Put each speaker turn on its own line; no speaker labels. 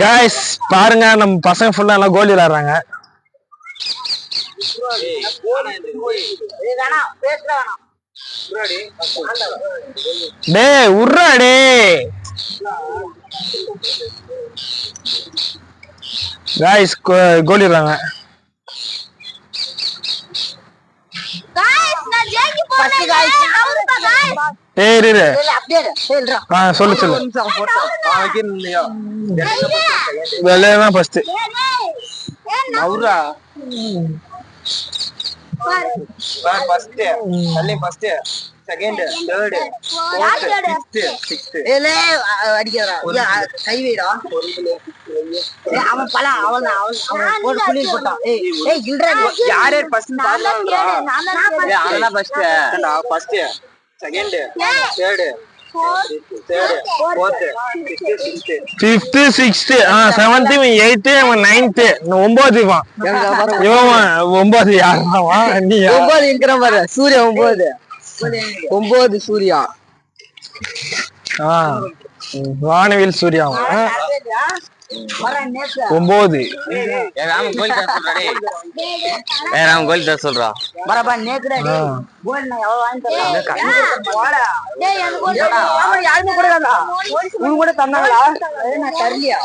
Guys பாருங்க நம்ம பசங்க ஃபுல்லா எல்லாம் கோலி விளையாடுறாங்க. டேய் உர்றா டேய். காய்ஸ் கோலி விடுறாங்க
Guys, நான் ஜெயிக்க போறேன். அவருப்பா guys.
ஏய் இரு. ஆ சொல்லு சொல்லு. வெள்ளையா ஃபர்ஸ்ட்
நவுரா.
பாரு.
ஃபர்ஸ்ட் தள்ளி first second third fourth sixth
ஏய், லே, அ- அடிக்காதடா. ஏய், அ- கை வைடா. அவன் பழம், அவன் தான், அவன் அவன் போட்டு குளியல் போட்டான். ஏய், ஏய், இல்லடா நீ.
யார் யார் ஃபர்ஸ்ட்
நான் தான்
ஃபர்ஸ்ட் நான் first second third third fourth fifth sixth
fifth sixth ஆ செவன்த் இவன் எயித்து இவன் நைன்த்து ஒன்பது இவன் இவன் ஒன்பது யாருவா நீ?
ஒன்பது இருக்கிற பாரு சூர்யா ஒன்பது ஒன்பது சூர்யா
ஆ வானவில் சூர்யா அவன். ஒன்பது
ராம கோல் தர சொல்றா டேய். ஏய் ராம கோல் தர சொல்றா.
பரபா நேக்குடா
ஆ.
கோல் நான் எவ்வளவு வாங்கி தரேன் போடா.
டேய் எனக்கு ஒரு
ஆமா, யாருமே கொடுக்காதா உனக்கு கூட தந்தாங்களா? நான் தரலையா?